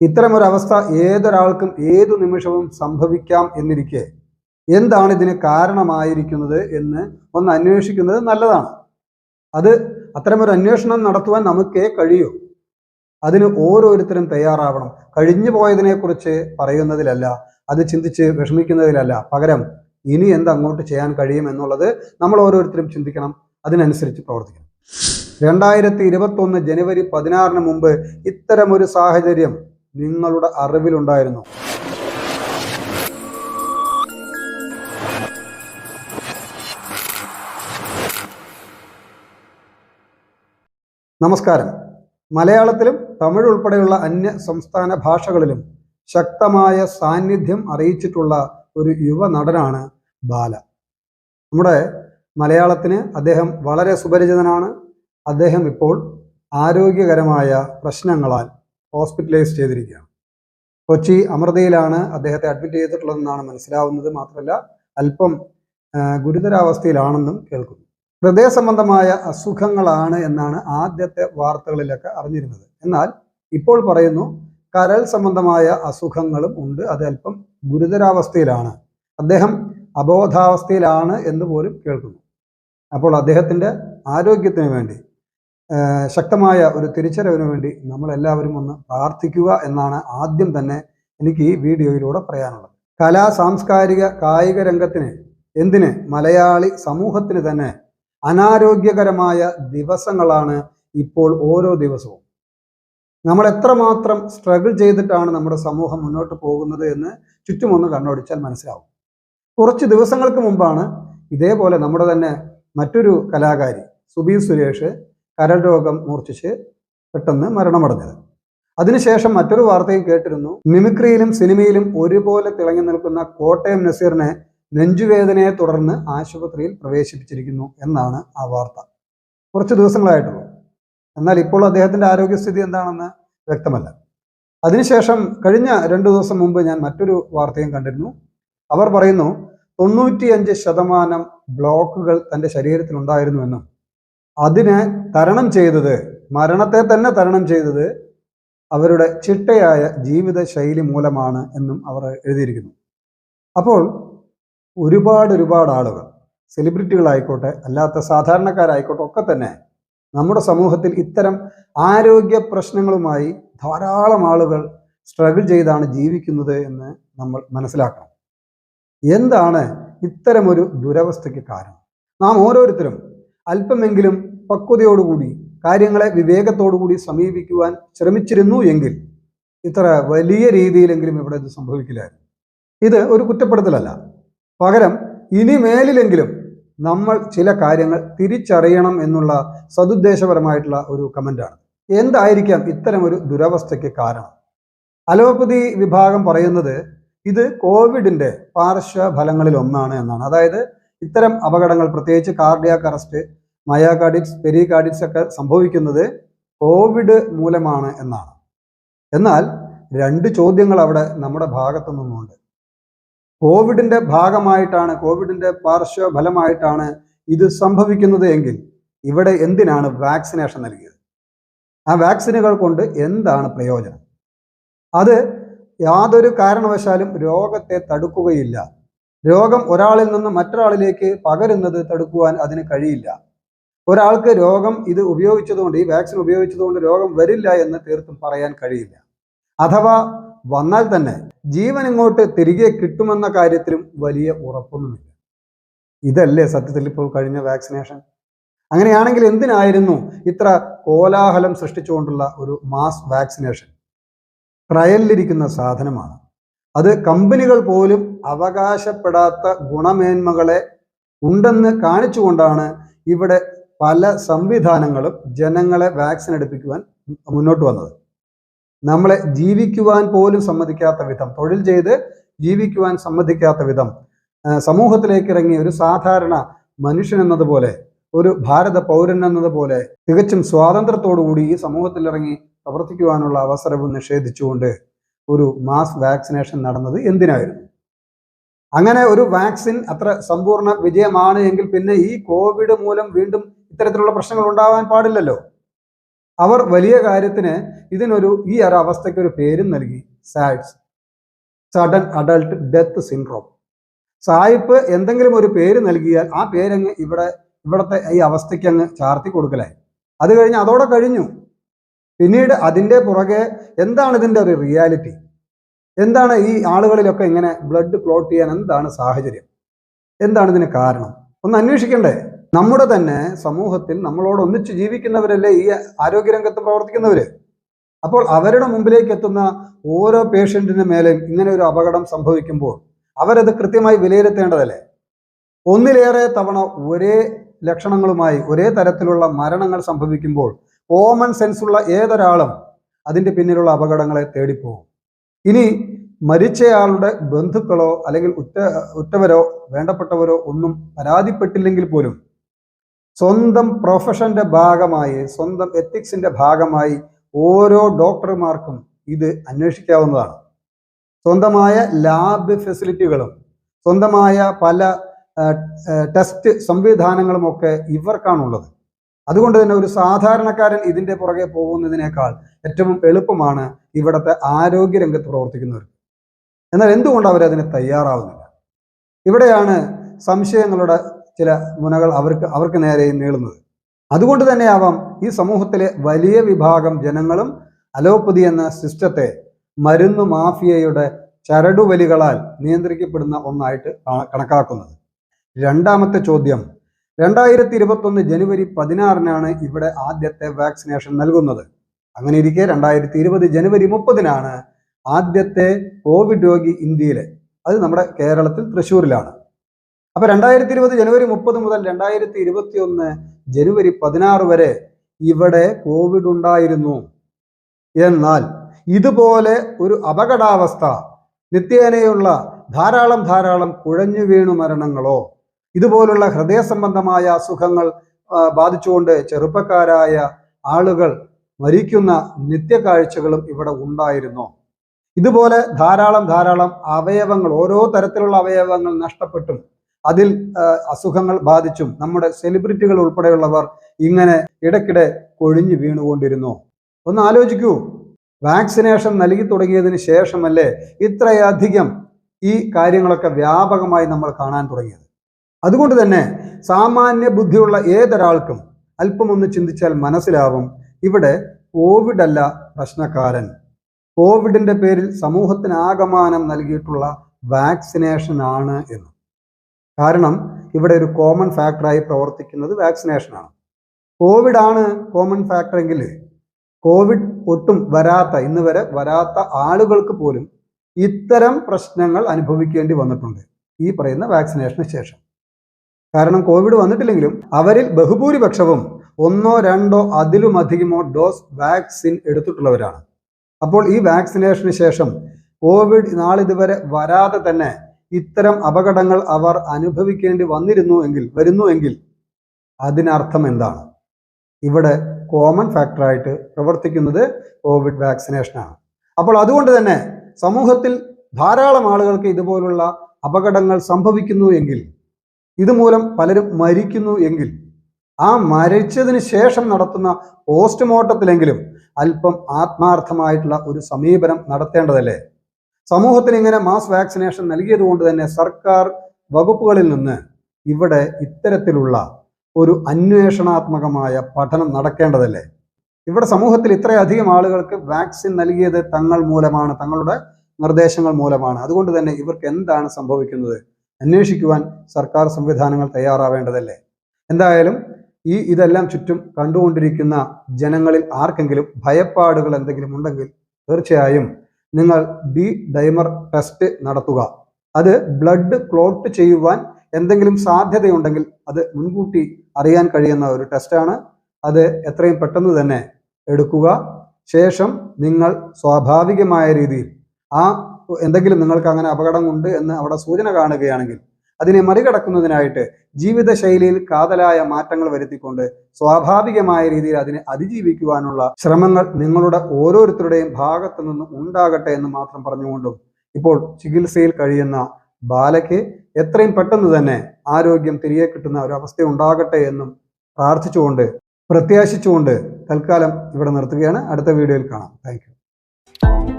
ഇത്തരമൊരവസ്ഥ ഏതൊരാൾക്കും ഏതു നിമിഷവും സംഭവിക്കാം എന്നിരിക്കെ എന്താണ് ഇതിന് കാരണമായിരിക്കുന്നത് എന്ന് ഒന്ന് അന്വേഷിക്കുന്നത് നല്ലതാണ്. അത് അത്തരമൊരു അന്വേഷണം നടത്തുവാൻ നമുക്കേ കഴിയൂ. അതിന് ഓരോരുത്തരും തയ്യാറാവണം. കഴിഞ്ഞു പോയതിനെക്കുറിച്ച് പറയുന്നതിലല്ല അത് ചിന്തിച്ച് വിഷമിക്കുന്നതിലല്ല. പകരം ഇനി എന്ത് അങ്ങോട്ട് ചെയ്യാൻ കഴിയും എന്നുള്ളത് നമ്മൾ ഓരോരുത്തരും ചിന്തിക്കണം. അതിനനുസരിച്ച് പ്രവർത്തിക്കണം. രണ്ടായിരത്തി ഇരുപത്തൊന്ന് ജനുവരി പതിനാറിന് മുമ്പ് ഇത്തരമൊരു സാഹചര്യം നിങ്ങളുടെ അറിവിലുണ്ടായിരുന്നു. നമസ്കാരം. മലയാളത്തിലും തമിഴ് ഉൾപ്പെടെയുള്ള അന്യ സംസ്ഥാന ഭാഷകളിലും ശക്തമായ സാന്നിധ്യം അറിയിച്ചിട്ടുള്ള ഒരു യുവ നടനാണ് ബാല. നമ്മുടെ മലയാളത്തിന് അദ്ദേഹം വളരെ സുപരിചിതനാണ്. അദ്ദേഹം ഇപ്പോൾ ആരോഗ്യകരമായ പ്രശ്നങ്ങളാൽ ഹോസ്പിറ്റലൈസ് ചെയ്തിരിക്കുകയാണ്. കൊച്ചി അമൃതയിലാണ് അദ്ദേഹത്തെ അഡ്മിറ്റ് ചെയ്തിട്ടുള്ളതെന്നാണ് മനസ്സിലാവുന്നത്. മാത്രമല്ല അല്പം ഗുരുതരാവസ്ഥയിലാണെന്നും കേൾക്കുന്നു. ഹൃദയ സംബന്ധമായ അസുഖങ്ങളാണ് എന്നാണ് ആദ്യത്തെ വാർത്തകളിലൊക്കെ അറിഞ്ഞിരുന്നത്. എന്നാൽ ഇപ്പോൾ പറയുന്നു കരൾ സംബന്ധമായ അസുഖങ്ങളും ഉണ്ട്. അത് അല്പം ഗുരുതരാവസ്ഥയിലാണ്. അദ്ദേഹം അബോധാവസ്ഥയിലാണ് എന്ന് പോലും കേൾക്കുന്നു. അപ്പോൾ അദ്ദേഹത്തിന്റെ ആരോഗ്യത്തിന് വേണ്ടി ശക്തമായ ഒരു തിരിച്ചറിവിന് വേണ്ടി നമ്മളെല്ലാവരും ഒന്ന് പ്രാർത്ഥിക്കുക എന്നാണ് ആദ്യം തന്നെ എനിക്ക് ഈ വീഡിയോയിലൂടെ പറയാനുള്ളത്. കലാ സാംസ്കാരിക കായിക രംഗത്തിന് എന്തിന് മലയാളി സമൂഹത്തിന് തന്നെ അനാരോഗ്യകരമായ ദിവസങ്ങളാണ് ഇപ്പോൾ ഓരോ ദിവസവും. നമ്മൾ എത്രമാത്രം സ്ട്രഗിൾ ചെയ്തിട്ടാണ് നമ്മുടെ സമൂഹം മുന്നോട്ട് പോകുന്നത് എന്ന് ചുറ്റുമൊന്ന് കണ്ണോടിച്ചാൽ മനസ്സിലാവും. കുറച്ച് ദിവസങ്ങൾക്ക് മുമ്പാണ് ഇതേപോലെ നമ്മുടെ തന്നെ മറ്റൊരു കലാകാരി സുബീർ സുരേഷ് കരൾ രോഗം മൂർച്ഛിച്ച് പെട്ടെന്ന് മരണമടഞ്ഞത്. അതിനുശേഷം മറ്റൊരു വാർത്തയും കേട്ടിരുന്നു. മിമിക്രിയിലും സിനിമയിലും ഒരുപോലെ തിളങ്ങി നിൽക്കുന്ന കോട്ടയം നസീറിനെ നെഞ്ചുവേദനയെ തുടർന്ന് ആശുപത്രിയിൽ പ്രവേശിപ്പിച്ചിരിക്കുന്നു എന്നാണ് ആ വാർത്ത. കുറച്ച് ദിവസങ്ങളായിട്ടുള്ളൂ. എന്നാൽ ഇപ്പോൾ അദ്ദേഹത്തിന്റെ ആരോഗ്യസ്ഥിതി എന്താണെന്ന് വ്യക്തമല്ല. അതിനുശേഷം കഴിഞ്ഞ രണ്ടു ദിവസം മുമ്പ് ഞാൻ മറ്റൊരു വാർത്തയും കണ്ടിരുന്നു. അവർ പറയുന്നു തൊണ്ണൂറ്റിയഞ്ച് ശതമാനം ബ്ലോക്കുകൾ തന്റെ ശരീരത്തിൽ ഉണ്ടായിരുന്നുവെന്നും അതിനെ തരണം ചെയ്തത് മരണത്തെ തന്നെ തരണം ചെയ്തത് അവരുടെ ചിട്ടയായ ജീവിത ശൈലി മൂലമാണ് എന്നും അവർ എഴുതിയിരിക്കുന്നു. അപ്പോൾ ഒരുപാട് ഒരുപാട് ആളുകൾ സെലിബ്രിറ്റികളായിക്കോട്ടെ അല്ലാത്ത സാധാരണക്കാരായിക്കോട്ടെ ഒക്കെ തന്നെ നമ്മുടെ സമൂഹത്തിൽ ഇത്തരം ആരോഗ്യ പ്രശ്നങ്ങളുമായി ധാരാളം ആളുകൾ സ്ട്രഗിൾ ചെയ്താണ് ജീവിക്കുന്നത് എന്ന് നമ്മൾ മനസ്സിലാക്കണം. എന്താണ് ഇത്തരമൊരു ദുരവസ്ഥയ്ക്ക് കാരണം? നാം ഓരോരുത്തരും അല്പമെങ്കിലും പക്വതയോടുകൂടി കാര്യങ്ങളെ വിവേകത്തോടുകൂടി സമീപിക്കുവാൻ ശ്രമിച്ചിരുന്നു എങ്കിൽ ഇത്ര വലിയ രീതിയിലെങ്കിലും ഇവിടെ ഇത് സംഭവിക്കില്ലായിരുന്നു. ഇത് ഒരു കുറ്റപ്പെടുത്തലല്ല. പകരം ഇനി മേലിലെങ്കിലും നമ്മൾ ചില കാര്യങ്ങൾ തിരിച്ചറിയണം എന്നുള്ള സതുദ്ദേശപരമായിട്ടുള്ള ഒരു കമന്റാണ് എന്തായിരിക്കാം ഇത്തരം ഒരു ദുരവസ്ഥയ്ക്ക് കാരണം? അലോപ്പതി വിഭാഗം പറയുന്നത് ഇത് കോവിഡിന്റെ പാർശ്വഫലങ്ങളിൽ ഒന്നാണ് എന്നാണ്. അതായത് ഇത്തരം അപകടങ്ങൾ പ്രത്യേകിച്ച് കാർഡിയാക് അറസ്റ്റ് മയാകാർഡിറ്റ്സ് പെരികാർഡിറ്റ്സ് ഒക്കെ സംഭവിക്കുന്നത് കോവിഡ് മൂലമാണ് എന്നാണ്. എന്നാൽ രണ്ട് ചോദ്യങ്ങൾ അവിടെ നമ്മുടെ ഭാഗത്തു നിന്നുണ്ട്. കോവിഡിന്റെ ഭാഗമായിട്ടാണ് കോവിഡിന്റെ പാർശ്വഫലമായിട്ടാണ് ഇത് സംഭവിക്കുന്നത് എങ്കിൽ ഇവിടെ എന്തിനാണ് വാക്സിനേഷൻ നൽകിയത്? ആ വാക്സിനുകൾ കൊണ്ട് എന്താണ് പ്രയോജനം? അത് യാതൊരു കാരണവശാലും രോഗത്തെ തടുക്കുകയില്ല. രോഗം ഒരാളിൽ നിന്ന് മറ്റൊരാളിലേക്ക് പകരുന്നത് തടുക്കുവാൻ അതിന് കഴിയില്ല. ഒരാൾക്ക് രോഗം ഇത് ഉപയോഗിച്ചതുകൊണ്ട് ഈ വാക്സിൻ ഉപയോഗിച്ചതുകൊണ്ട് രോഗം വരില്ല എന്ന് തീർത്തും പറയാൻ കഴിയില്ല. അഥവാ വന്നാൽ തന്നെ ജീവൻ ഇങ്ങോട്ട് തിരികെ കിട്ടുമെന്ന കാര്യത്തിലും വലിയ ഉറപ്പൊന്നുമില്ല. ഇതല്ലേ സത്യത്തിൽ ഇപ്പോൾ കഴിഞ്ഞ വാക്സിനേഷൻ? അങ്ങനെയാണെങ്കിൽ എന്തിനായിരുന്നു ഇത്ര കോലാഹലം സൃഷ്ടിച്ചുകൊണ്ടുള്ള ഒരു മാസ് വാക്സിനേഷൻ? ട്രയലിലിരിക്കുന്ന സാധനമാണ്. അത് കമ്പനികൾ പോലും അവകാശപ്പെടാത്ത ഗുണമേന്മകളെ ഉണ്ടെന്ന് കാണിച്ചുകൊണ്ടാണ് ഇവിടെ പല സംവിധാനങ്ങളും ജനങ്ങളെ വാക്സിൻ എടുപ്പിക്കുവാൻ മുന്നോട്ട് വന്നത്. നമ്മളെ ജീവിക്കുവാൻ പോലും സമ്മതിക്കാത്ത വിധം തൊഴിൽ ചെയ്ത് ജീവിക്കുവാൻ സമ്മതിക്കാത്ത വിധം സമൂഹത്തിലേക്ക് ഇറങ്ങിയ ഒരു സാധാരണ മനുഷ്യൻ എന്നതുപോലെ ഒരു ഭാരത പൗരൻ എന്നതുപോലെ തികച്ചും സ്വാതന്ത്ര്യത്തോടുകൂടി ഈ സമൂഹത്തിൽ ഇറങ്ങി പ്രവർത്തിക്കുവാനുള്ള അവസരവും നിഷേധിച്ചുകൊണ്ട് ഒരു മാസ് വാക്സിനേഷൻ നടന്നത് എന്തിനായിരുന്നു? അങ്ങനെ ഒരു വാക്സിൻ അത്ര സമ്പൂർണ വിജയമാണ് എങ്കിൽ പിന്നെ ഈ കോവിഡ് മൂലം വീണ്ടും ഇത്തരത്തിലുള്ള പ്രശ്നങ്ങൾ ഉണ്ടാവാൻ പാടില്ലല്ലോ. അവർ വലിയ കാര്യത്തിന് ഇതിനൊരു ഈ ഒരു അവസ്ഥയ്ക്ക് ഒരു പേരും നൽകി. SADS sudden adult death syndrome. സായിപ്പ് എന്തെങ്കിലും ഒരു പേര് നൽകിയാൽ ആ പേരങ്ങ് ഇവിടെ ഇവിടുത്തെ ഈ അവസ്ഥയ്ക്ക് അങ്ങ് ചാർത്തി കൊടുക്കലായി. അത് കഴിഞ്ഞ് അതോടെ കഴിഞ്ഞു. പിന്നീട് അതിന്റെ പുറകെ എന്താണ് ഇതിന്റെ ഒരു റിയാലിറ്റി? എന്താണ് ഈ ആളുകളിലൊക്കെ ഇങ്ങനെ ബ്ലഡ് ക്ലോട്ട് ചെയ്യാൻ എന്താണ് സാഹചര്യം? എന്താണ് ഇതിന് കാരണം? ഒന്ന് അന്വേഷിക്കണ്ടേ? നമ്മുടെ തന്നെ സമൂഹത്തിൽ നമ്മളോട് ഒന്നിച്ച് ജീവിക്കുന്നവരല്ലേ ഈ ആരോഗ്യരംഗത്ത് പ്രവർത്തിക്കുന്നവര്? അപ്പോൾ അവരുടെ മുമ്പിലേക്ക് എത്തുന്ന ഓരോ പേഷ്യന്റിന് മേലെയും ഇങ്ങനെ ഒരു അപകടം സംഭവിക്കുമ്പോൾ അവരത് കൃത്യമായി വിലയിരുത്തേണ്ടതല്ലേ? ഒന്നിലേറെ തവണ ഒരേ ലക്ഷണങ്ങളുമായി ഒരേ തരത്തിലുള്ള മരണങ്ങൾ സംഭവിക്കുമ്പോൾ കോമൺ സെൻസുള്ള ഏതൊരാളും അതിന്റെ പിന്നിലുള്ള അപകടങ്ങളെ തേടിപ്പോകും. ഇനി മരിച്ചയാളുടെ ബന്ധുക്കളോ അല്ലെങ്കിൽ ഉറ്റ ഉറ്റവരോ വേണ്ടപ്പെട്ടവരോ ഒന്നും പരാതിപ്പെട്ടില്ലെങ്കിൽ പോലും സ്വന്തം പ്രൊഫഷന്റെ ഭാഗമായി സ്വന്തം എത്തിക്സിന്റെ ഭാഗമായി ഓരോ ഡോക്ടർമാർക്കും ഇത് അന്വേഷിക്കാവുന്നതാണ്. സ്വന്തമായ ലാബ് ഫെസിലിറ്റികളും സ്വന്തമായ പല ടെസ്റ്റ് സംവിധാനങ്ങളും ഒക്കെ ഇവർക്കാണുള്ളത്. അതുകൊണ്ട് തന്നെ ഒരു സാധാരണക്കാരൻ ഇതിന്റെ പുറകെ പോകുന്നതിനേക്കാൾ ഏറ്റവും എളുപ്പമാണ് ഇവിടുത്തെ ആരോഗ്യ രംഗത്ത് പ്രവർത്തിക്കുന്നവർ. എന്നാൽ എന്തുകൊണ്ട് അവരതിന് തയ്യാറാവുന്നില്ല? ഇവിടെയാണ് സംശയങ്ങളുടെ ചില മുനകൾ അവർക്ക് അവർക്ക് നേരെ നീളുന്നത്. അതുകൊണ്ട് തന്നെയാവാം ഈ സമൂഹത്തിലെ വലിയ വിഭാഗം ജനങ്ങളും അലോപ്പതി എന്ന സിസ്റ്റത്തെ മരുന്ന് മാഫിയയുടെ ചരടുവലികളാൽ നിയന്ത്രിക്കപ്പെടുന്ന ഒന്നായിട്ട് കണക്കാക്കുന്നത്. രണ്ടാമത്തെ ചോദ്യം. രണ്ടായിരത്തി ഇരുപത്തൊന്ന് ജനുവരി പതിനാറിനാണ് ഇവിടെ ആദ്യത്തെ വാക്സിനേഷൻ നൽകുന്നത്. അങ്ങനെ ഇരിക്കെ രണ്ടായിരത്തി ഇരുപത് ജനുവരി മുപ്പതിനാണ് ആദ്യത്തെ കോവിഡ് രോഗി ഇന്ത്യയിലെ. അത് നമ്മുടെ കേരളത്തിൽ തൃശ്ശൂരിലാണ്. അപ്പൊ രണ്ടായിരത്തി ഇരുപത് ജനുവരി മുപ്പത് മുതൽ രണ്ടായിരത്തി ഇരുപത്തി ഒന്ന് ജനുവരി പതിനാറ് വരെ ഇവിടെ കോവിഡ് ഉണ്ടായിരുന്നു. എന്നാൽ ഇതുപോലെ ഒരു അപകടാവസ്ഥ നിത്യേനയുള്ള ധാരാളം ധാരാളം കുഴഞ്ഞു വീണു മരണങ്ങളോ ഇതുപോലുള്ള ഹൃദയ സംബന്ധമായ അസുഖങ്ങൾ ബാധിച്ചുകൊണ്ട് ചെറുപ്പക്കാരായ ആളുകൾ മരിക്കുന്ന നിത്യകാഴ്ചകളും ഇവിടെ ഉണ്ടായിരുന്നു. ഇതുപോലെ ധാരാളം ധാരാളം അവയവങ്ങൾ ഓരോ തരത്തിലുള്ള അവയവങ്ങൾ നഷ്ടപ്പെട്ടും. അതിൽ അസുഖങ്ങൾ ബാധിച്ചും നമ്മുടെ സെലിബ്രിറ്റികൾ ഉൾപ്പെടെയുള്ളവർ ഇങ്ങനെ ഇടയ്ക്കിടെ കൊഴിഞ്ഞു വീണുകൊണ്ടിരുന്നു. ഒന്ന് ആലോചിക്കൂ. വാക്സിനേഷൻ നൽകി തുടങ്ങിയതിന് ശേഷമല്ലേ ഇത്രയധികം ഈ കാര്യങ്ങളൊക്കെ വ്യാപകമായി നമ്മൾ കാണാൻ തുടങ്ങിയത്? അതുകൊണ്ട് തന്നെ സാമാന്യ ബുദ്ധിയുള്ള ഏതൊരാൾക്കും അല്പമൊന്ന് ചിന്തിച്ചാൽ മനസ്സിലാവും ഇവിടെ കോവിഡ് അല്ല പ്രശ്നക്കാരൻ. കോവിഡിന്റെ പേരിൽ സമൂഹത്തിന് ആകമാനം നൽകിയിട്ടുള്ള വാക്സിനേഷൻ ആണ് എന്ന്. കാരണം ഇവിടെ ഒരു കോമൺ ഫാക്ടറായി പ്രവർത്തിക്കുന്നത് വാക്സിനേഷനാണ് കോവിഡ് ആണ് കോമൺ ഫാക്ടർ എങ്കിൽ കോവിഡ് ഒട്ടും വരാത്ത ഇന്ന് വരെ വരാത്ത ആളുകൾക്ക് പോലും ഇത്തരം പ്രശ്നങ്ങൾ അനുഭവിക്കേണ്ടി വന്നിട്ടുണ്ട് ഈ പറയുന്ന വാക്സിനേഷന് ശേഷം. കാരണം കോവിഡ് വന്നിട്ടില്ലെങ്കിലും അവരിൽ ബഹുഭൂരിപക്ഷവും ഒന്നോ രണ്ടോ അതിലുമധികമോ ഡോസ് വാക്സിൻ എടുത്തിട്ടുള്ളവരാണ്. അപ്പോൾ ഈ വാക്സിനേഷന് ശേഷം കോവിഡ് നാളിതുവരെ വരാതെ തന്നെ ഇത്തരം അപകടങ്ങൾ അവർ അനുഭവിക്കേണ്ടി വന്നിരുന്നു എങ്കിൽ വരുന്നു എങ്കിൽ അതിനർത്ഥം എന്താണ്? ഇവിടെ കോമൺ ഫാക്ടറായിട്ട് പ്രവർത്തിക്കുന്നത് കോവിഡ് വാക്സിനേഷനാണ് അപ്പോൾ അതുകൊണ്ട് തന്നെ സമൂഹത്തിൽ ധാരാളം ആളുകൾക്ക് ഇതുപോലുള്ള അപകടങ്ങൾ സംഭവിക്കുന്നു എങ്കിൽ ഇതുമൂലം പലരും മരിക്കുന്നു എങ്കിൽ ആ മരിച്ചതിന് ശേഷം നടത്തുന്ന പോസ്റ്റ്മോർട്ടത്തിലെങ്കിലും അല്പം ആത്മാർത്ഥമായിട്ടുള്ള ഒരു സമീപനം നടത്തേണ്ടതല്ലേ? സമൂഹത്തിന് ഇങ്ങനെ മാസ് വാക്സിനേഷൻ നൽകിയത് കൊണ്ട് തന്നെ സർക്കാർ വകുപ്പുകളിൽ നിന്ന് ഇവിടെ ഇത്തരത്തിലുള്ള ഒരു അന്വേഷണാത്മകമായ പഠനം നടക്കേണ്ടതല്ലേ? ഇവിടെ സമൂഹത്തിൽ ഇത്രയധികം ആളുകൾക്ക് വാക്സിൻ നൽകിയത് തങ്ങൾ മൂലമാണ് തങ്ങളുടെ നിർദ്ദേശങ്ങൾ മൂലമാണ്. അതുകൊണ്ട് തന്നെ ഇവർക്ക് എന്താണ് സംഭവിക്കുന്നത്? അന്വേഷിക്കുവാൻ സർക്കാർ സംവിധാനങ്ങൾ തയ്യാറാവേണ്ടതല്ലേ? എന്തായാലും ഈ ഇതെല്ലാം ചുറ്റും കണ്ടുകൊണ്ടിരിക്കുന്ന ജനങ്ങളിൽ ആർക്കെങ്കിലും ഭയപ്പാടുകൾ എന്തെങ്കിലും ഉണ്ടെങ്കിൽ തീർച്ചയായും നിങ്ങൾ ബി ഡൈമർ ടെസ്റ്റ് നടത്തുക. അത് ബ്ലഡ് ക്ലോട്ട് ചെയ്യുവാൻ എന്തെങ്കിലും സാധ്യതയുണ്ടെങ്കിൽ അത് മുൻകൂട്ടി അറിയാൻ കഴിയുന്ന ഒരു ടെസ്റ്റാണ് അത് എത്രയും പെട്ടെന്ന് തന്നെ എടുക്കുക. ശേഷം നിങ്ങൾ സ്വാഭാവികമായ രീതിയിൽ ആ എന്തെങ്കിലും നിങ്ങൾക്ക് അങ്ങനെ അപകടം ഉണ്ട് എന്ന് അവിടെ സൂചന കാണുകയാണെങ്കിൽ അതിനെ മറികടക്കുന്നതിനായിട്ട് ജീവിതശൈലിയിൽ കാതലായ മാറ്റങ്ങൾ വരുത്തിക്കൊണ്ട് സ്വാഭാവികമായ രീതിയിൽ അതിനെ അതിജീവിക്കുവാനുള്ള ശ്രമങ്ങൾ നിങ്ങളുടെ ഓരോരുത്തരുടെയും ഭാഗത്തു നിന്ന് ഉണ്ടാകട്ടെ എന്ന് മാത്രം പറഞ്ഞുകൊണ്ടും ഇപ്പോൾ ചികിത്സയിൽ കഴിയുന്ന ബാലയ്ക്ക് എത്രയും പെട്ടെന്ന് തന്നെ ആരോഗ്യം തിരികെ കിട്ടുന്ന ഒരു അവസ്ഥ ഉണ്ടാകട്ടെ എന്നും പ്രാർത്ഥിച്ചുകൊണ്ട് പ്രത്യാശിച്ചുകൊണ്ട് തൽക്കാലം ഇവിടെ നിർത്തുകയാണ്. അടുത്ത വീഡിയോയിൽ കാണാം. Thank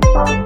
Bye.